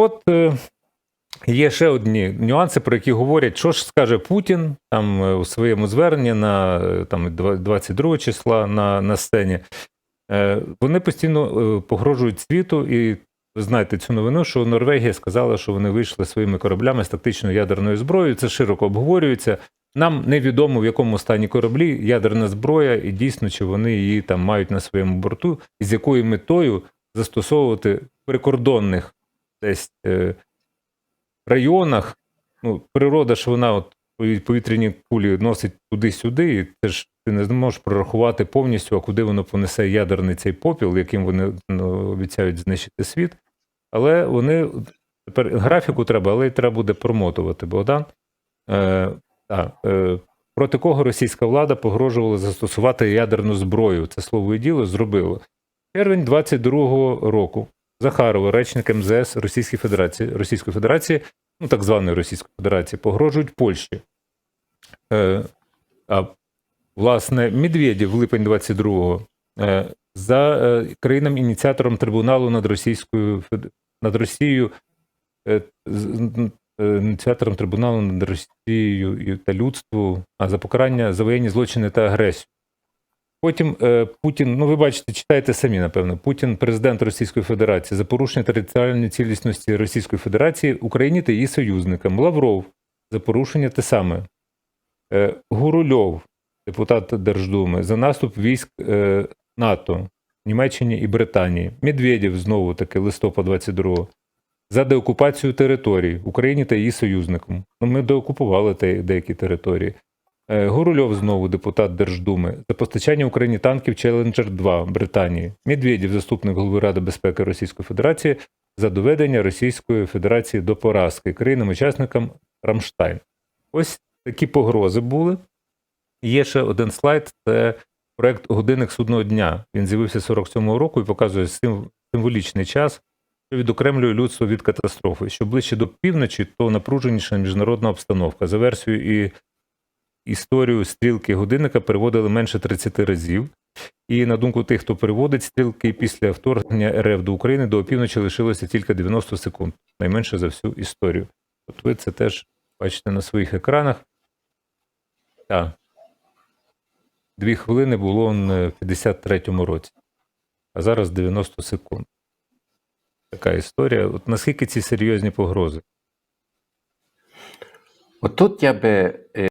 От е, є ще одні нюанси, про які говорять, що ж скаже Путін там е, у своєму зверненні на е, там, 22 числа на, на сцені. Вони постійно погрожують світу, і ви знаєте цю новину, що Норвегія сказала, що вони вийшли своїми кораблями з тактичною ядерною зброєю. Це широко обговорюється. Нам невідомо в якому стані кораблі ядерна зброя, і дійсно, чи вони її там мають на своєму борту, і з якою метою застосовувати прикордонних десь е, районах. Ну, природа ж вона от повітряні кулі носить туди-сюди, і це ж ти не можеш прорахувати повністю, а куди воно понесе ядерний цей попіл, яким вони ну, обіцяють знищити світ. Але вони тепер графіку треба, але й треба буде промотувати. Богдан. Е, та, е, проти кого російська влада погрожувала застосувати ядерну зброю. Це слово і діло зробило. Червень 22-го року Захарова, речник МЗС Російської Федерації, Російської Федерації, ну так званої Російської Федерації, погрожують Польщі. Е, а власне, Медведєв в липень 22-го е, за е, країнам-ініціатором трибуналу над Російською над Росією, е, е, ініціатором трибуналу над Росією та людству, а за покарання за воєнні злочини та агресію. Потім е, Путін, ну ви бачите, читаєте самі, напевно. Путін, президент Російської Федерації, за порушення територіальної цілісності Російської Федерації Україні та її союзникам. Лавров за порушення те саме. Е, Гурульов, депутат Держдуми, за наступ військ е, НАТО Німеччині і Британії. Медведєв знову таки листопад 22-го. за деокупацію територій Україні та її союзникам. Ну, ми деокупували деякі території. Е, Гурульов знову депутат Держдуми за постачання Україні танків Челенджер 2 Британії. Медведєв, заступник голови Ради безпеки Російської Федерації, за доведення Російської Федерації до поразки країнам-учасникам Рамштайн. Ось такі погрози були. Є ще один слайд: це проект Годинник судного дня. Він з'явився 47-го року і показує символічний час, що відокремлює людство від катастрофи. Що ближче до півночі, то напруженіша міжнародна обстановка. За версією і історію стрілки годинника переводили менше 30 разів. І на думку тих, хто переводить стрілки після вторгнення РФ до України до опівночі лишилося тільки 90 секунд, найменше за всю історію. От ви це теж бачите на своїх екранах. Так. Дві хвилини було в 53-му році, а зараз 90 секунд. Така історія. От наскільки ці серйозні погрози? Отут я би е,